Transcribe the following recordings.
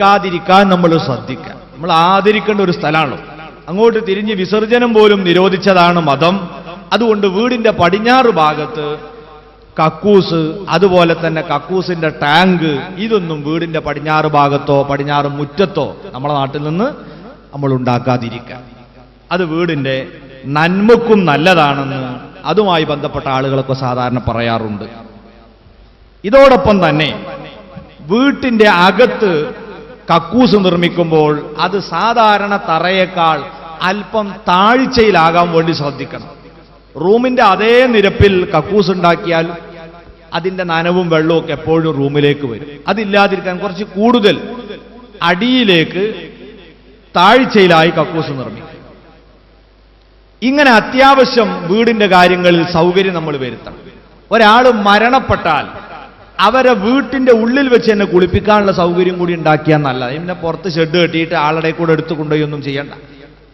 വെക്കാതിരിക്കാൻ നമ്മൾ ശ്രദ്ധിക്കുക. നമ്മൾ ആദരിക്കേണ്ട ഒരു സ്ഥലമാണ്? അങ്ങോട്ട് തിരിഞ്ഞ് വിസർജനം പോലും നിരോധിച്ചതാണ് മതം. അതുകൊണ്ട് വീടിന്റെ പടിഞ്ഞാറ് ഭാഗത്ത് കക്കൂസ് അതുപോലെ തന്നെ കക്കൂസിന്റെ ടാങ്ക് ഇതൊന്നും വീടിന്റെ പടിഞ്ഞാറ് ഭാഗത്തോ പടിഞ്ഞാറ് മുറ്റത്തോ നമ്മളെ നാട്ടിൽ നിന്ന് നമ്മൾ ഉണ്ടാക്കാതിരിക്കുക. അത് വീടിന്റെ നന്മക്കും നല്ലതാണെന്ന് അതുമായി ബന്ധപ്പെട്ട ആളുകളൊക്കെ സാധാരണ പറയാറുണ്ട്. ഇതോടൊപ്പം തന്നെ വീട്ടിന്റെ അകത്ത് കക്കൂസ് നിർമ്മിക്കുമ്പോൾ അത് സാധാരണ തറയേക്കാൾ അല്പം താഴ്ചയിലാകാൻ വേണ്ടി ശ്രദ്ധിക്കണം. റൂമിന്റെ അതേ നിരപ്പിൽ കക്കൂസ് ഉണ്ടാക്കിയാൽ അതിന്റെ നനവും വെള്ളവും ഒക്കെ എപ്പോഴും റൂമിലേക്ക് വരും. അതില്ലാതിരിക്കാൻ കുറച്ച് കൂടുതൽ അടിയിലേക്ക് താഴ്ചയിലായി കക്കൂസ് നിർമ്മിക്കും. ഇങ്ങനെ അത്യാവശ്യം വീടിന്റെ കാര്യങ്ങളിൽ സൗകര്യം നമ്മൾ വരുത്തണം. ഒരാൾ മരണപ്പെട്ടാൽ അവരെ വീട്ടിന്റെ ഉള്ളിൽ വെച്ച് എന്നെ കുളിപ്പിക്കാനുള്ള സൗകര്യം കൂടി ഉണ്ടാക്കിയാൽ നല്ല എന്നെ പുറത്ത് ഷെഡ് കെട്ടിയിട്ട് ആളുടെ കൂടെ എടുത്തു കൊണ്ടുപോയി ഒന്നും ചെയ്യണ്ട.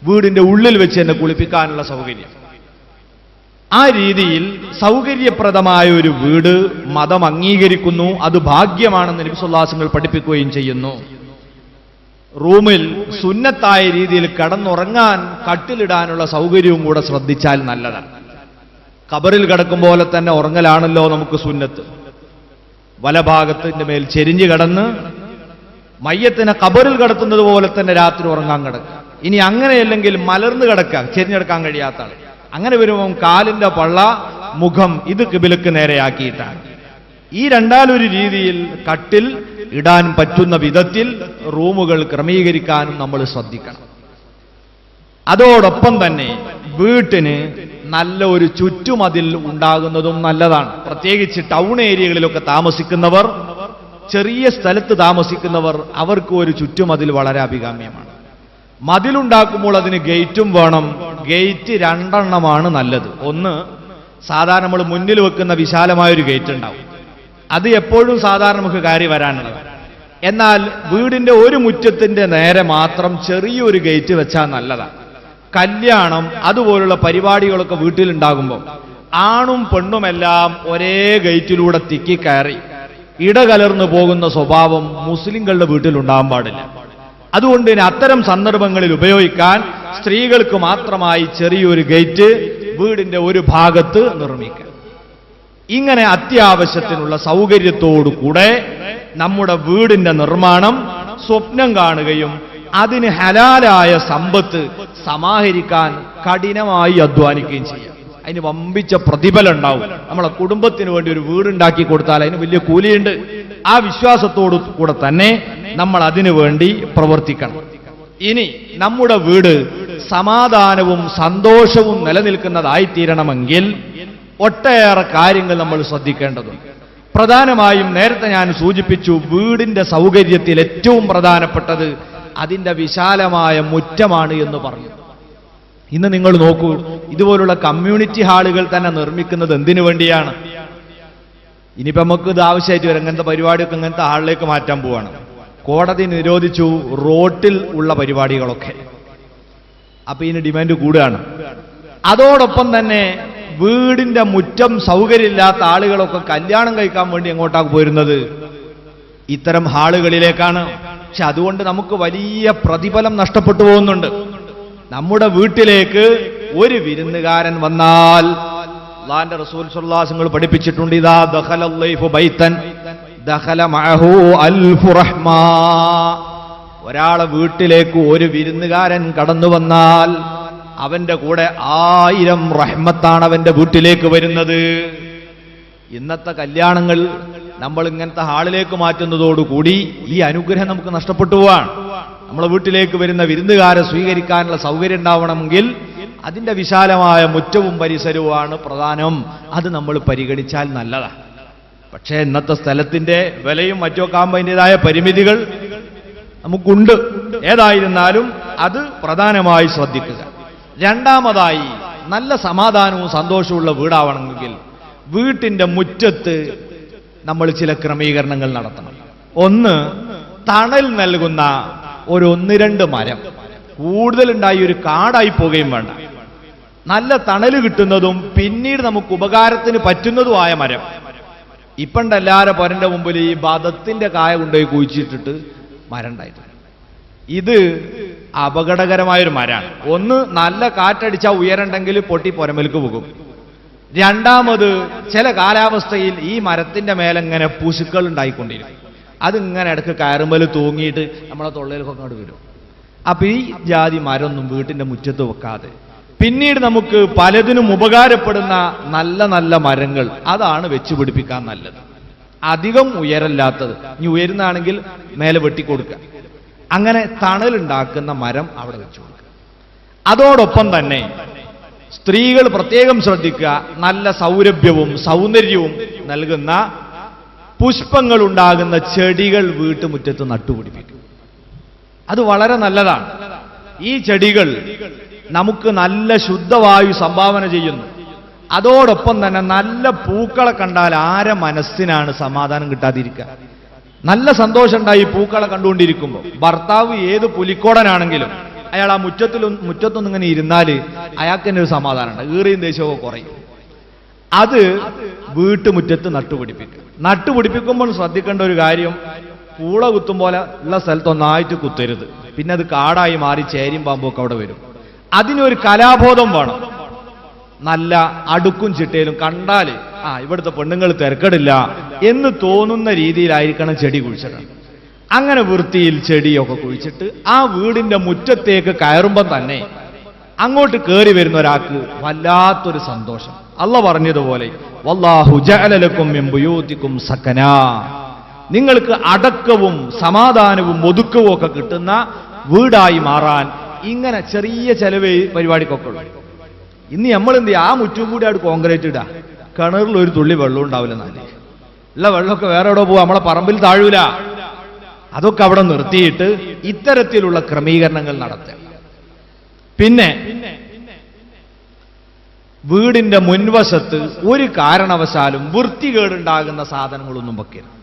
വീടിന്റെ ഉള്ളിൽ വെച്ച് എന്നെ കുളിപ്പിക്കാനുള്ള സൗകര്യം. ആ രീതിയിൽ സൗകര്യപ്രദമായ ഒരു വീട് മതം അംഗീകരിക്കുന്നു. അത് ഭാഗ്യമാണെന്ന് നബിസുല്ലാസങ്ങൾ പഠിപ്പിക്കുകയും ചെയ്യുന്നു. റൂമിൽ സുന്നത്തായ രീതിയിൽ കിടന്നുറങ്ങാൻ കട്ടിലിടാനുള്ള സൗകര്യവും കൂടെ ശ്രദ്ധിച്ചാൽ നല്ലതാണ്. കബറിൽ കിടക്കും പോലെ തന്നെ ഉറങ്ങലാണല്ലോ നമുക്ക് സുന്നത്ത്. വലഭാഗത്തിന്റെ മേൽ ചെരിഞ്ഞു കിടന്ന് മയ്യത്തിനെ കബറിൽ കിടത്തുന്നത് പോലെ തന്നെ രാത്രി ഉറങ്ങാൻ കിടക്കുക. ഇനി അങ്ങനെയല്ലെങ്കിൽ മലർന്ന് കിടക്കുക. ചെരിഞ്ഞെടുക്കാൻ കഴിയാത്ത ആൾ അങ്ങനെ വരുമ്പോൾ കാലിന്റെ പള്ള മുഖം ഇത് കിബിലക്ക് നേരെയാക്കിയിട്ടാണ്. ഈ രണ്ടാലൊരു രീതിയിൽ കട്ടിൽ ഇടാൻ പറ്റുന്ന വിധത്തിൽ റൂമുകൾ ക്രമീകരിക്കാനും നമ്മൾ ശ്രദ്ധിക്കണം. അതോടൊപ്പം തന്നെ വീട്ടിന് നല്ല ഒരു ചുറ്റുമതിൽ ഉണ്ടാകുന്നതും നല്ലതാണ്. പ്രത്യേകിച്ച് ടൗൺ ഏരിയകളിലൊക്കെ താമസിക്കുന്നവർ ചെറിയ സ്ഥലത്ത് താമസിക്കുന്നവർ അവർക്ക് ഒരു ചുറ്റുമതിൽ വളരെ അഭികാമ്യമാണ്. മതിലുണ്ടാക്കുമ്പോൾ അതിന് ഗേറ്റും വേണം. ഗേറ്റ് രണ്ടെണ്ണമാണ് നല്ലത്. ഒന്ന് സാധാരണ നമ്മൾ മുന്നിൽ വെക്കുന്ന വിശാലമായ ഒരു ഗേറ്റ് ഉണ്ടാവും. അത് എപ്പോഴും സാധാരണ നമുക്ക് കാര്യം വരാനുള്ളത്. എന്നാൽ വീടിന്റെ ഒരു മുറ്റത്തിന്റെ നേരെ മാത്രം ചെറിയൊരു ഗേറ്റ് വെച്ചാൽ നല്ലതാണ്. കല്യാണം അതുപോലുള്ള പരിപാടികളൊക്കെ വീട്ടിലുണ്ടാകുമ്പോൾ ആണും പെണ്ണുമെല്ലാം ഒരേ ഗേറ്റിലൂടെ തിക്കി കയറി ഇടകലർന്നു പോകുന്ന സ്വഭാവം മുസ്ലിങ്ങളുടെ വീട്ടിലുണ്ടാകാൻ പാടില്ല. അതുകൊണ്ട് തന്നെ അത്തരം സന്ദർഭങ്ങളിൽ ഉപയോഗിക്കാൻ സ്ത്രീകൾക്ക് മാത്രമായി ചെറിയൊരു ഗേറ്റ് വീടിന്റെ ഒരു ഭാഗത്ത് നിർമ്മിക്കാം. ഇങ്ങനെ അത്യാവശ്യത്തിനുള്ള സൗകര്യത്തോടു കൂടെ നമ്മുടെ വീടിന്റെ നിർമ്മാണം സ്വപ്നം കാണുകയും അതിന് ഹലാലായ സമ്പത്ത് സമാഹരിക്കാൻ കഠിനമായി അധ്വാനിക്കുകയും ചെയ്യാം. അതിന് വമ്പിച്ച പ്രതിഫലം ഉണ്ടാവും. നമ്മളെ കുടുംബത്തിന് വേണ്ടി ഒരു വീടുണ്ടാക്കി കൊടുത്താൽ അതിന് വലിയ കൂലിയുണ്ട്. ആ വിശ്വാസത്തോടു കൂടെ തന്നെ നമ്മൾ അതിനു വേണ്ടി പ്രവർത്തിക്കണം. ഇനി നമ്മുടെ വീട് സമാധാനവും സന്തോഷവും നിലനിൽക്കുന്നതായിത്തീരണമെങ്കിൽ ഒട്ടേറെ കാര്യങ്ങൾ നമ്മൾ ശ്രദ്ധിക്കേണ്ടതുണ്ട്. പ്രധാനമായും നേരത്തെ ഞാൻ സൂചിപ്പിച്ചു വീടിന്റെ സൗകര്യത്തിൽ ഏറ്റവും പ്രധാനപ്പെട്ടത് അതിന്റെ വിശാലമായ മുറ്റമാണ് എന്ന് പറഞ്ഞു. ഇന്ന് നിങ്ങൾ നോക്കൂ ഇതുപോലുള്ള കമ്മ്യൂണിറ്റി ഹാളുകൾ തന്നെ നിർമ്മിക്കുന്നത് എന്തിനു വേണ്ടിയാണ്? ഇനിയിപ്പോ നമുക്ക് ഇത് ആവശ്യമായിട്ട് വരും. അങ്ങനത്തെ പരിപാടിയൊക്കെ അങ്ങനത്തെ ഹാളിലേക്ക് മാറ്റാൻ പോവാണ്. കോടതി നിരോധിച്ചു റോട്ടിൽ ഉള്ള പരിപാടികളൊക്കെ. അപ്പൊ ഇതിന് ഡിമാൻഡ് കൂടുകയാണ്. അതോടൊപ്പം തന്നെ വീടിന്റെ മുറ്റം സൗകര്യമില്ലാത്ത ആളുകളൊക്കെ കല്യാണം കഴിക്കാൻ വേണ്ടി എങ്ങോട്ടാണ് പോരുന്നത്? ഇത്തരം ഹാളുകളിലേക്കാണ്. പക്ഷെ അതുകൊണ്ട് നമുക്ക് വലിയ പ്രതിഫലം നഷ്ടപ്പെട്ടു പോകുന്നുണ്ട്. നമ്മുടെ വീട്ടിലേക്ക് ഒരു വിരുന്നുകാരൻ വന്നാൽ അള്ളാന്റെ റസൂൽ സുല്ലാസങ്ങൾ പഠിപ്പിച്ചിട്ടുണ്ട് ഇതാ ദഹല ബൈത്തൻ ദഖല മഅഹു അൽഫു റഹ്മാ. ഒരാളെ വീട്ടിലേക്ക് ഒരു വിരുന്നുകാരൻ കടന്നു വന്നാൽ അവന്റെ കൂടെ ആയിരം റഹ്മത്താണ് അവന്റെ വീട്ടിലേക്ക് വരുന്നത്. ഇന്നത്തെ കല്യാണങ്ങൾ നമ്മൾ ഇങ്ങനത്തെ ഹാളിലേക്ക് മാറ്റുന്നതോടുകൂടി ഈ അനുഗ്രഹം നമുക്ക് നഷ്ടപ്പെട്ടു പോവാണ്. നമ്മളെ വീട്ടിലേക്ക് വരുന്ന വിരുന്നുകാരെ സ്വീകരിക്കാനുള്ള സൗകര്യം ഉണ്ടാവണമെങ്കിൽ അതിന്റെ വിശാലമായ മുറ്റവും പരിസരവുമാണ് പ്രധാനം. അത് നമ്മൾ പരിഗണിച്ചാൽ നല്ലതാണ് പക്ഷേ ഇന്നത്തെ സ്ഥലത്തിന്റെ വിലയും മറ്റൊക്കെ ആകുമ്പോൾ അതിന്റെതായ പരിമിതികൾ നമുക്കുണ്ട്. ഏതായിരുന്നാലും അത് പ്രധാനമായി ശ്രദ്ധിക്കുക. രണ്ടാമതായി നല്ല സമാധാനവും സന്തോഷവുമുള്ള വീടാവണമെങ്കിൽ വീട്ടിന്റെ മുറ്റത്ത് നമ്മൾ ചില ക്രമീകരണങ്ങൾ നടത്തണം. ഒന്ന് തണൽ നൽകുന്ന ഒരു ഒന്ന് രണ്ട് മരം. കൂടുതലുണ്ടായി ഒരു കാടായി പോവുകയും വേണ്ട. നല്ല തണൽ കിട്ടുന്നതും പിന്നീട് നമുക്ക് ഉപകാരത്തിന് പറ്റുന്നതുമായ മരം. ഇപ്പണ്ട് എല്ലാവരും പൊരന്റെ മുമ്പിൽ ഈ ബദത്തിന്റെ കായ കൊണ്ടുപോയി കുഴിച്ചിട്ടിട്ട് മരം ഉണ്ടായിട്ടുണ്ട്. ഇത് അപകടകരമായൊരു മരമാണ് ഒന്ന് നല്ല കാറ്റടിച്ചാൽ ഉയരണ്ടെങ്കിൽ പൊട്ടി പുരമേൽക്ക് പോകും. രണ്ടാമത് ചില കാലാവസ്ഥയിൽ ഈ മരത്തിന്റെ മേലെങ്ങനെ പുശുക്കൾ ഉണ്ടായിക്കൊണ്ടിരിക്കും അതിങ്ങനെ ഇടയ്ക്ക് കയറുമ്പൽ തൂങ്ങിയിട്ട് നമ്മളെ തൊള്ളയിലൊക്കെ അങ്ങോട്ട് വരും. അപ്പൊ ഈ ജാതി മരമൊന്നും വീട്ടിന്റെ മുറ്റത്ത് വെക്കാതെ. പിന്നീട് നമുക്ക് പലതിനും ഉപകാരപ്പെടുന്ന നല്ല നല്ല മരങ്ങൾ അതാണ് വെച്ചുപിടിപ്പിക്കാൻ നല്ലത്. അധികം ഉയരല്ലാത്തത്. ഇനി ഉയരുന്നാണെങ്കിൽ മേലെ വെട്ടിക്കൊടുക്കുക. അങ്ങനെ തണലുണ്ടാക്കുന്ന മരം അവിടെ വെച്ചു കൊടുക്കുക. അതോടൊപ്പം തന്നെ സ്ത്രീകൾ പ്രത്യേകം ശ്രദ്ധിക്കുക. നല്ല സൗരഭ്യവും സൗന്ദര്യവും നൽകുന്ന പുഷ്പങ്ങൾ ഉണ്ടാകുന്ന ചെടികൾ വീട്ടുമുറ്റത്ത് നട്ടുപിടിപ്പിക്കും. അത് വളരെ നല്ലതാണ്. ഈ ചെടികൾ നമുക്ക് നല്ല ശുദ്ധവായു സംഭാവന ചെയ്യുന്നു. അതോടൊപ്പം തന്നെ നല്ല പൂക്കളെ കണ്ടാൽ ആരെ മനസ്സിനാണ് സമാധാനം കിട്ടാതിരിക്കുക. നല്ല സന്തോഷം ഉണ്ടായി പൂക്കളെ കണ്ടുകൊണ്ടിരിക്കുമ്പോൾ. ഭർത്താവ് ഏത് പുലിക്കോടനാണെങ്കിലും അയാൾ ആ മുറ്റത്തിലും മുറ്റത്തൊന്നും ഇങ്ങനെ ഇരുന്നാൽ അയാൾക്ക് തന്നെ ഒരു സമാധാനമുണ്ട്. ഈറിയും ദേശമൊക്കെ കുറയും. അത് വീട്ടുമുറ്റത്ത് നട്ടുപിടിപ്പിക്കും. നട്ടുപിടിപ്പിക്കുമ്പോൾ ശ്രദ്ധിക്കേണ്ട ഒരു കാര്യം പൂള കുത്തും പോലെ ഉള്ള സ്ഥലത്ത് ഒന്നായിട്ട് കുത്തരുത്. പിന്നെ അത് കാടായി മാറി ചേരിയും പാമ്പും ഒക്കെ അവിടെ വരും. അതിനൊരു കലാബോധം വേണം. നല്ല അടുക്കും ചിട്ടയിലും കണ്ടാൽ ആ ഇവിടുത്തെ പെണ്ണുങ്ങൾ തിരക്കടില്ല എന്ന് തോന്നുന്ന രീതിയിലായിരിക്കണം ചെടി കുഴിച്ചിടണം അങ്ങനെ വൃത്തിയിൽ ചെടിയൊക്കെ കുഴിച്ചിട്ട് ആ വീടിന്റെ മുറ്റത്തേക്ക് കയറുമ്പം തന്നെ അങ്ങോട്ട് കയറി വരുന്ന ഒരാൾക്ക് വല്ലാത്തൊരു സന്തോഷം. അല്ല പറഞ്ഞതുപോലെ വല്ലാഹു നിങ്ങൾക്ക് അടക്കവും സമാധാനവും ഒതുക്കവും ഒക്കെ കിട്ടുന്ന വീടായി മാറാൻ ഇങ്ങനെ ചെറിയ ചെലവ് പരിപാടിക്കൊക്കെ ഉള്ളു. ഇന്ന് നമ്മൾ എന്ത് ആ മുറ്റും കൂടി അവിടെ കോൺക്രീറ്റ് ഇടാ. കിണറിൽ ഒരു തുള്ളി വെള്ളം ഉണ്ടാവില്ല നല്ല ഉള്ള വെള്ളമൊക്കെ വേറെ എവിടെ പോവാ? നമ്മളെ പറമ്പിൽ താഴൂല. അതൊക്കെ അവിടെ നിർത്തിയിട്ട് ഇത്തരത്തിലുള്ള ക്രമീകരണങ്ങൾ നടത്തുക. പിന്നെ വീടിന്റെ മുൻവശത്ത് ഒരു കാരണവശാലും വൃത്തികേടുണ്ടാകുന്ന സാധനങ്ങളൊന്നും വെക്കരുത്.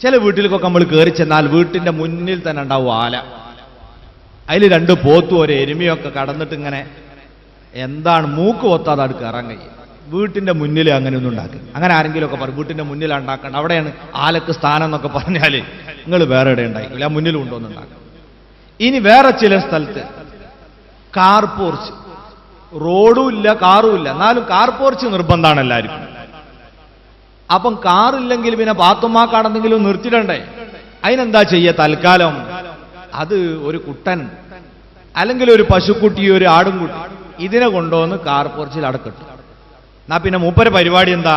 ചില വീട്ടിലേക്കൊക്കെ നമ്മൾ കയറി ചെന്നാൽ വീട്ടിന്റെ മുന്നിൽ തന്നെ ഉണ്ടാവും ആല. അതിൽ രണ്ട് പോത്തും ഒരു എരുമയൊക്കെ കടന്നിട്ട് ഇങ്ങനെ എന്താണ് മൂക്ക് ഒത്താതെ അത് കയറാൻ വീട്ടിന്റെ മുന്നിൽ അങ്ങനെ ഒന്നും ഉണ്ടാക്കുക അങ്ങനെ ആരെങ്കിലും ഒക്കെ പറയും വീട്ടിന്റെ മുന്നിൽ ഉണ്ടാക്കണം അവിടെയാണ് ആലക്ക് സ്ഥാനം എന്നൊക്കെ പറഞ്ഞാൽ നിങ്ങൾ വേറെ എവിടെ ഉണ്ടായിക്കില്ല ആ മുന്നിൽ കൊണ്ടുവന്ന് ഉണ്ടാക്കണം ഇനി വേറെ ചില സ്ഥലത്ത് കാർ പോർച്ച്. റോഡും ഇല്ല കാറും ഇല്ല. എന്നാലും കാർ പോർച്ച് നിർബന്ധമാണ് എല്ലാവർക്കും അപ്പം കാറില്ലെങ്കിൽ പിന്നെ പാത്തുമ്മാക്കാണെന്തെങ്കിലും നിർത്തിയിടണ്ടേ അതിനെന്താ ചെയ്യുക തൽക്കാലം? അത് ഒരു കുട്ടൻ അല്ലെങ്കിൽ ഒരു പശുക്കുട്ടി ഒരു ആടുംകുട്ടി ഇതിനെ കൊണ്ടുവന്ന് കാർ പോർച്ചിൽ അടക്കിട്ടു. എന്നാ പിന്നെ മൂപ്പര പരിപാടി എന്താ?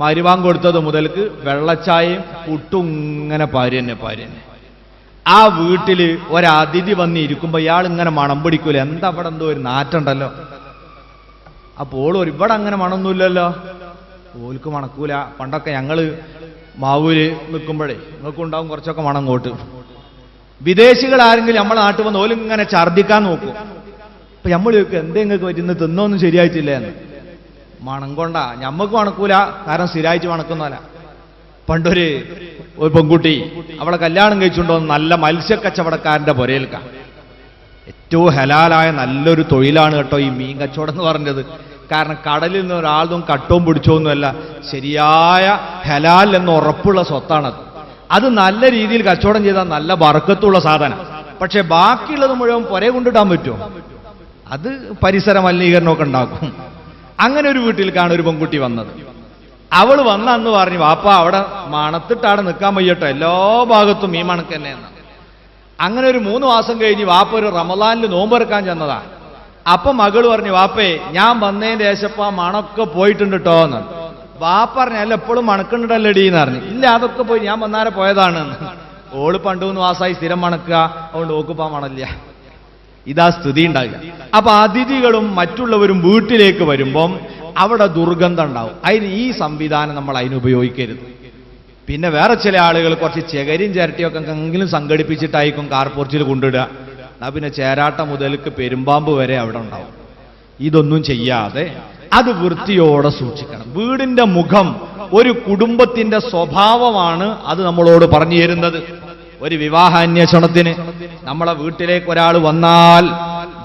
മരുവാൻ കൊടുത്തത് മുതൽക്ക് വെള്ളച്ചായയും പുട്ടും ഇങ്ങനെ പാര്യന്നെ പാര്യന്നെ ആ വീട്ടിൽ ഒരതിഥി വന്ന് ഇരിക്കുമ്പോ ഇയാൾ ഇങ്ങനെ മണം പിടിക്കൂല. എന്താ അവിടെ എന്തോ ഒരു നാറ്റുണ്ടല്ലോ അപ്പോൾ ഒരു ഇവിടെ അങ്ങനെ മണമൊന്നുമില്ലല്ലോ. ഓൽക്ക് മണക്കൂല. പണ്ടൊക്കെ ഞങ്ങൾ മാവൂര് നിൽക്കുമ്പോഴേ നിങ്ങൾക്ക് ഉണ്ടാവും കുറച്ചൊക്കെ മണം കോട്ട് വിദേശികൾ ആരെങ്കിലും നമ്മളെ നാട്ടിൽ വന്ന് ഓലിങ്ങനെ ഛർദിക്കാൻ നോക്കും. അപ്പൊ നമ്മൾ എന്തെങ്കിലും പറ്റുന്ന തിന്നൊന്നും ശരിയായിട്ടില്ല? എന്ന്. മണം കൊണ്ടാ ഞമ്മക്ക് മണക്കൂല കാരണം സ്ഥിരമായിട്ട് മണക്കുന്നല്ല പണ്ടൊരു ഒരു പെൺകുട്ടി അവളെ കല്യാണം കഴിച്ചുണ്ടോ നല്ല മത്സ്യക്കച്ചവടക്കാരന്റെ പുരയിൽക്ക ഏറ്റവും ഹലാലായ നല്ലൊരു തൊഴിലാണ് കേട്ടോ ഈ മീൻ കച്ചവടം എന്ന് പറഞ്ഞത്. കാരണം കടലിൽ നിന്ന് ഒരാളും കട്ടവും പിടിച്ചോന്നുമല്ല. ശരിയായ ഹലാൽ എന്ന് ഉറപ്പുള്ള സ്വത്താണത് അത്. നല്ല രീതിയിൽ കച്ചവടം ചെയ്താൽ നല്ല വറക്കത്തുള്ള സാധനം. പക്ഷെ ബാക്കിയുള്ളത് മുഴുവൻ പുര കൊണ്ടിടാൻ പറ്റുമോ? അത് പരിസര മലിനീകരണമൊക്കെ ഉണ്ടാക്കും. അങ്ങനെ ഒരു വീട്ടിലേക്കാണ് ഒരു പെൺകുട്ടി വന്നത്. അവൾ വന്ന അന്ന് പറഞ്ഞു വാപ്പ അവിടെ മണത്തിട്ടാണ് നിൽക്കാൻ വയ്യട്ടോ. എല്ലാ ഭാഗത്തും ഈ മണക്ക് തന്നെയെന്ന്. അങ്ങനെ ഒരു മൂന്ന് മാസം കഴിഞ്ഞ് വാപ്പ ഒരു റമദാനിൽ നോമ്പെറുക്കാൻ ചെന്നതാ. അപ്പൊ മകൾ പറഞ്ഞു വാപ്പേ ഞാൻ വന്നതിന്റെ ആ മണൊക്കെ പോയിട്ടുണ്ട് കേട്ടോ എന്ന്. വാപ്പ പറഞ്ഞു അല്ല എപ്പോഴും മണക്കുന്നുണ്ടല്ലടി എന്ന് പറഞ്ഞു. ഇല്ല അതൊക്കെ പോയി ഞാൻ വന്നാരെ പോയതാണ് ഓൾ പണ്ട് മൂന്ന് മാസമായി സ്ഥിരം മണക്കുക. അതുകൊണ്ട് ഓക്കുപ്പാ മണല്ല ഇതാ സ്ഥിതി ഉണ്ടാകുക അപ്പൊ അതിഥികളും മറ്റുള്ളവരും വീട്ടിലേക്ക് വരുമ്പം അവിടെ ദുർഗന്ധം ഉണ്ടാവും. അതിന് ഈ സംവിധാനം നമ്മൾ അതിന് ഉപയോഗിക്കരുത്. പിന്നെ വേറെ ചില ആളുകൾ കുറച്ച് ചെകരിയും ചിരട്ടിയൊക്കെ എങ്കിലും സംഘടിപ്പിച്ചിട്ടായിരിക്കും കാർ പോർച്ചിൽ കൊണ്ടിടുക എന്നാ പിന്നെ ചേരാട്ട മുതൽക്ക് പെരുമ്പാമ്പ് വരെ അവിടെ ഉണ്ടാവും. ഇതൊന്നും ചെയ്യാതെ അത് വൃത്തിയോടെ സൂക്ഷിക്കണം. വീടിന്റെ മുഖം ഒരു കുടുംബത്തിന്റെ സ്വഭാവമാണ് അത് നമ്മളോട് പറഞ്ഞു തരുന്നത്. ഒരു വിവാഹാന്വേഷണത്തിന് നമ്മളെ വീട്ടിലേക്ക് ഒരാൾ വന്നാൽ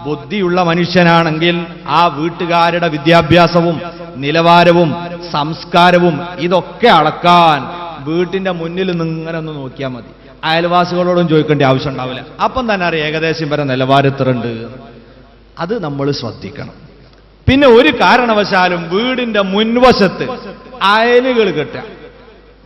ബുദ്ധിയുള്ള മനുഷ്യനാണെങ്കിൽ ആ വീട്ടുകാരുടെ വിദ്യാഭ്യാസവും നിലവാരവും സംസ്കാരവും ഇതൊക്കെ അളക്കാൻ വീട്ടിന്റെ മുന്നിൽ നിങ്ങനെ ഒന്ന് നോക്കിയാൽ മതി. അയൽവാസികളോടും ചോദിക്കേണ്ട ആവശ്യം ഉണ്ടാവില്ല. അപ്പം തന്നെ അറിയാം ഏകദേശം വരെ നിലവാരത്തിലുണ്ട് അത് നമ്മൾ ശ്രദ്ധിക്കണം. പിന്നെ ഒരു കാരണവശാലും വീടിന്റെ മുൻവശത്ത് അയലുകൾ കെട്ടുക.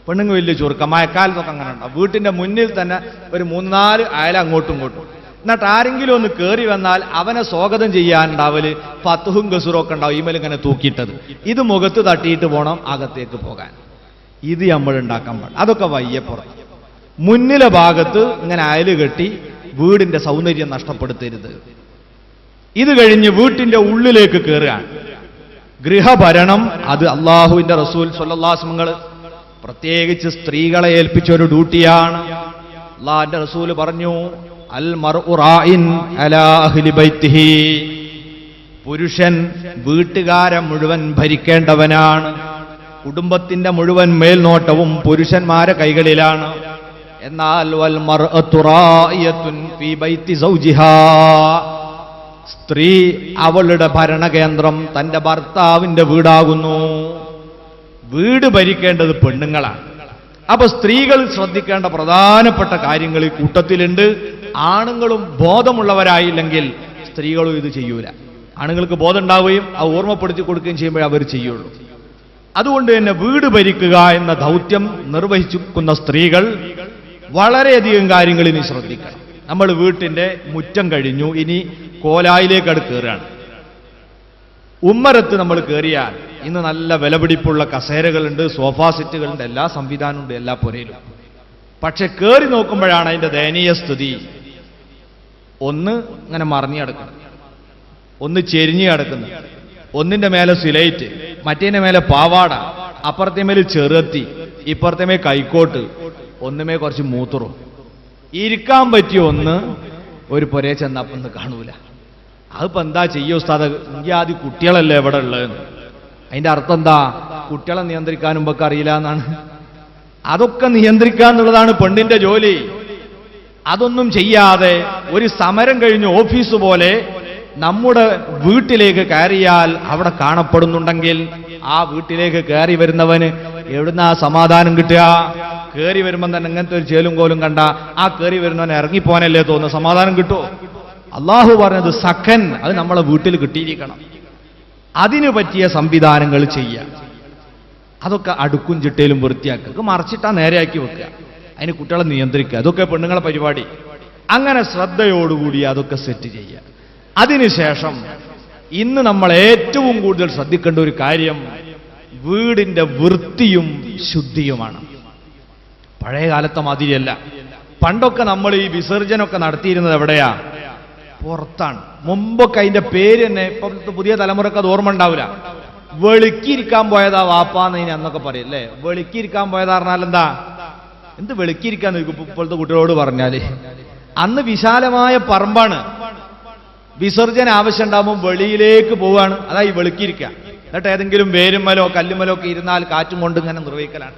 പെണ്ണുങ്ങൾ വലിയ ചുരുക്കം മഴക്കാലത്തൊക്കെ അങ്ങനെ ഉണ്ടാവും. വീട്ടിന്റെ മുന്നിൽ തന്നെ ഒരു മൂന്നാൽ നാല് അയല അങ്ങോട്ടും ഇങ്ങോട്ടും. എന്നിട്ട് ആരെങ്കിലും ഒന്ന് കയറി വന്നാൽ അവനെ സ്വാഗതം ചെയ്യാനുണ്ടാവൽ പത്തുഹും ഗസുറും ഒക്കെ ഉണ്ടാവും ഈമേൽ ഇങ്ങനെ തൂക്കിയിട്ടത്. ഇത് മുഖത്ത് തട്ടിയിട്ട് പോകണം അകത്തേക്ക് പോകാൻ. ഇത് നമ്മൾ ഉണ്ടാക്കാൻ പാടില്ല. അതൊക്കെ വയ്യപ്പുറം. മുന്നിലെ ഭാഗത്ത് ഇങ്ങനെ അയൽ കെട്ടി വീടിന്റെ സൗന്ദര്യം നഷ്ടപ്പെടുത്തരുത്. ഇത് കഴിഞ്ഞ് വീട്ടിന്റെ ഉള്ളിലേക്ക് കയറുകയാണ് ഗൃഹഭരണം അത് അള്ളാഹുവിന്റെ റസൂൽ സ്വല്ലാസ്മങ്ങൾ പ്രത്യേകിച്ച് സ്ത്രീകളെ ഏൽപ്പിച്ച ഒരു ഡ്യൂട്ടിയാണ്. അള്ളാഹിന്റെ റസൂൽ പറഞ്ഞു അൽ ബൈത്തിഹി. പുരുഷൻ വീട്ടുകാരെ മുഴുവൻ ഭരിക്കേണ്ടവനാണ്. കുടുംബത്തിന്റെ മുഴുവൻ മേൽനോട്ടവും പുരുഷന്മാരെ കൈകളിലാണ്. എന്നാൽ വൽ സ്ത്രീ അവളുടെ ഭരണകേന്ദ്രം തന്റെ ഭർത്താവിന്റെ വീടാകുന്നു. വീട് ഭരിക്കേണ്ടത് പെണ്ണുങ്ങളാണ്. അപ്പൊ സ്ത്രീകൾ ശ്രദ്ധിക്കേണ്ട പ്രധാനപ്പെട്ട കാര്യങ്ങൾ ഈ കൂട്ടത്തിലുണ്ട്. ആണുങ്ങളും ബോധമുള്ളവരായില്ലെങ്കിൽ സ്ത്രീകളും ഇത് ചെയ്യൂല. ആണുങ്ങൾക്ക് ബോധം ഉണ്ടാവുകയും അത് ഓർമ്മപ്പെടുത്തി കൊടുക്കുകയും ചെയ്യുമ്പോഴേ അവർ ചെയ്യുള്ളൂ. അതുകൊണ്ട് തന്നെ വീട് ഭരിക്കുക എന്ന ദൗത്യം നിർവഹിച്ചിരിക്കുന്ന സ്ത്രീകൾ വളരെയധികം കാര്യങ്ങൾ ഇനി ശ്രദ്ധിക്കണം. നമ്മൾ വീട്ടിന്റെ മുറ്റം കഴിഞ്ഞു. ഇനി കോലായിലേക്കട് കയറുകയാണ് ഉമ്മരത്ത് നമ്മൾ കയറിയാൽ ഇന്ന് നല്ല വിലപിടിപ്പുള്ള കസേരകളുണ്ട് സോഫാ സെറ്റുകളുണ്ട് എല്ലാ സംവിധാനമുണ്ട് എല്ലാ പുരയിലും. പക്ഷെ കയറി നോക്കുമ്പോഴാണ് അതിന്റെ ദയനീയ സ്ഥിതി ഒന്ന് ഇങ്ങനെ മറിഞ്ഞു കിടക്കുന്നു ഒന്ന് ചെരിഞ്ഞു കിടക്കുന്നു ഒന്നിന്റെ മേലെ സിലൈറ്റ് മറ്റേന്റെ മേലെ പാവാട അപ്പുറത്തെ മേലെ ചെറുത്തി ഇപ്പുറത്തെ മേൽ കൈക്കോട്ട് ഒന്നുമേ കുറച്ച് മൂത്തുറും. ഇരിക്കാൻ പറ്റിയ ഒന്ന് ഒരു പുരയെ ചെന്നപ്പം കാണൂല. അതിപ്പോ എന്താ ചെയ്യോ ഉസ്താദ്? ഇന്ത്യാദി കുട്ടികളല്ലേ എവിടെ ഉള്ളത് അതിന്റെ അർത്ഥം എന്താ? കുട്ടികളെ നിയന്ത്രിക്കാൻ മുമ്പൊക്കെ അറിയില്ല എന്നാണ്. അതൊക്കെ നിയന്ത്രിക്കുക എന്നുള്ളതാണ് പെണ്ണിന്റെ ജോലി. അതൊന്നും ചെയ്യാതെ ഒരു സമരം കഴിഞ്ഞ് ഓഫീസ് പോലെ നമ്മുടെ വീട്ടിലേക്ക് കയറിയാൽ അവിടെ കാണപ്പെടുന്നുണ്ടെങ്കിൽ ആ വീട്ടിലേക്ക് കയറി വരുന്നവന് എവിടുന്ന ആ സമാധാനം കിട്ടുക? കയറി വരുമ്പോൾ തന്നെ ഇങ്ങനത്തെ ഒരു ചേലും കോലും കണ്ട ആ കയറി വരുന്നവൻ ഇറങ്ങിപ്പോനല്ലേ തോന്നുന്നു സമാധാനം കിട്ടുമോ അള്ളാഹു പറഞ്ഞത് സഖൻ അത് നമ്മളെ വീട്ടിൽ കിട്ടിയിരിക്കണം. അതിനു പറ്റിയ സംവിധാനങ്ങൾ ചെയ്യുക അതൊക്കെ അടുക്കും ചിട്ടയിലും വൃത്തിയാക്കുക. മറച്ചിട്ടാ നേരെയാക്കി വെക്കുക. അതിന് കുട്ടികളെ നിയന്ത്രിക്കുക. അതൊക്കെ പെണ്ണുങ്ങളെ പരിപാടി. അങ്ങനെ ശ്രദ്ധയോടുകൂടി അതൊക്കെ സെറ്റ് ചെയ്യുക. അതിനുശേഷം ഇന്ന് നമ്മൾ ഏറ്റവും കൂടുതൽ ശ്രദ്ധിക്കേണ്ട ഒരു കാര്യം വീടിന്റെ വൃത്തിയും ശുദ്ധിയുമാണ്. പഴയ കാലത്തെ മാതിരിയല്ല. പണ്ടൊക്കെ നമ്മൾ ഈ വിസർജനമൊക്കെ നടത്തിയിരുന്നത് എവിടെയാ? പുറത്താണ്. മുമ്പൊക്കെ അതിന്റെ പേര് തന്നെ ഇപ്പൊ പുതിയ തലമുറയ്ക്ക് അത് ഓർമ്മ ഉണ്ടാവില്ല. വെളുക്കിയിരിക്കാൻ പോയതാ വാപ്പാന്ന് ഇനി അന്നൊക്കെ പറയും അല്ലേ? വെളുക്കിയിരിക്കാൻ പോയതാ പറഞ്ഞാൽ എന്താ? എന്ത് വെളുക്കിയിരിക്കാന്ന് നോക്കും ഇപ്പൊ ഇപ്പോഴത്തെ കുട്ടികളോട് പറഞ്ഞാൽ. അന്ന് വിശാലമായ പറമ്പാണ്. വിസർജന ആവശ്യം ഉണ്ടാകുമ്പോൾ വെളിയിലേക്ക് പോവാണ്. അതാ ഈ വെളുക്കിയിരിക്കുക എന്നിട്ട് ഏതെങ്കിലും വേരുമ്മലോ കല്ലുമലോ ഒക്കെ ഇരുന്നാൽ കാറ്റും കൊണ്ട് ഇങ്ങനെ നിർവഹിക്കലാണ്.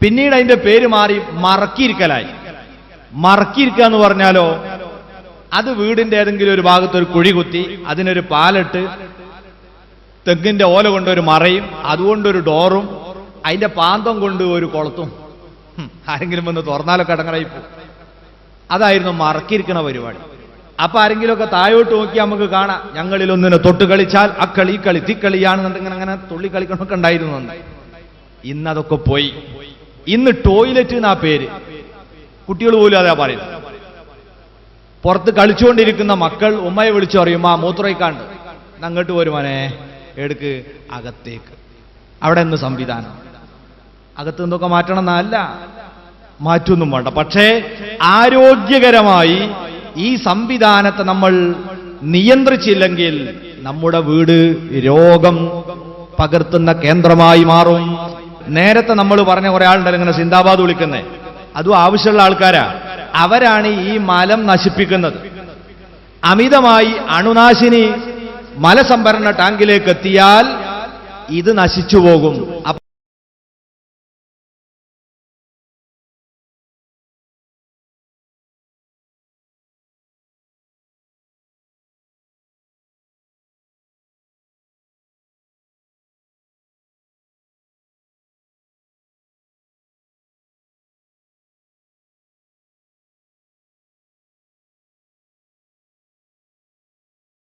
പിന്നീട് അതിന്റെ പേര് മാറി മറക്കിയിരിക്കലായി. മറക്കിയിരിക്കുക എന്ന് പറഞ്ഞാലോ അത് വീടിന്റെ ഏതെങ്കിലും ഒരു ഭാഗത്ത് ഒരു കുഴി കുത്തി അതിനൊരു പാലിട്ട് തെങ്ങിന്റെ ഓല കൊണ്ട് ഒരു മറയും അതുകൊണ്ടൊരു ഡോറും അതിന്റെ പാന്തം കൊണ്ട് ഒരു കുളത്തും. ആരെങ്കിലും വന്ന് തുറന്നാലൊക്കെ അടങ്ങറായി പോകും അതായിരുന്നു മറക്കിയിരിക്കണ പരിപാടി. അപ്പൊ ആരെങ്കിലുമൊക്കെ താഴോട്ട് നോക്കി നമുക്ക് കാണാം. ഞങ്ങളിൽ ഒന്നിനെ തൊട്ട് കളിച്ചാൽ അക്കളി കളി തിക്കളിയാണെന്നുണ്ടെങ്കിൽ അങ്ങനെ തുള്ളി കളിക്കണമൊക്കെ ഉണ്ടായിരുന്നു ഇന്നതൊക്കെ പോയി. ഇന്ന് ടോയ്ലറ്റ് എന്നാ പേര്? കുട്ടികൾ പോലും അതാ പറയുന്നത്. പുറത്ത് കളിച്ചുകൊണ്ടിരിക്കുന്ന മക്കൾ ഉമ്മയെ വിളിച്ചു പറയും ആ മൂത്രയ്ക്കാണ്ട് അങ്ങോട്ട് വരുമാനെ എടുക്ക് അകത്തേക്ക്. അവിടെ നിന്ന് സംവിധാനം. അകത്ത് നിന്നൊക്കെ മാറ്റണം എന്നല്ല. മാറ്റൊന്നും വേണ്ട. പക്ഷേ ആരോഗ്യകരമായി ഈ സംവിധാനത്തെ നമ്മൾ നിയന്ത്രിച്ചില്ലെങ്കിൽ നമ്മുടെ വീട് രോഗം പകർത്തുന്ന കേന്ദ്രമായി മാറും. നേരത്തെ നമ്മൾ പറഞ്ഞ കുറേ ഇങ്ങനെ സിന്ദാബാദ് വിളിക്കുന്നേ. അതും ആവശ്യമുള്ള ആൾക്കാരാ. അവരാണ് ഈ മലം നശിപ്പിക്കുന്നത്. അമിതമായി അണുനാശിനി മലസംഭരണ ടാങ്കിലേക്ക് എത്തിയാൽ ഇത് നശിച്ചു പോകും.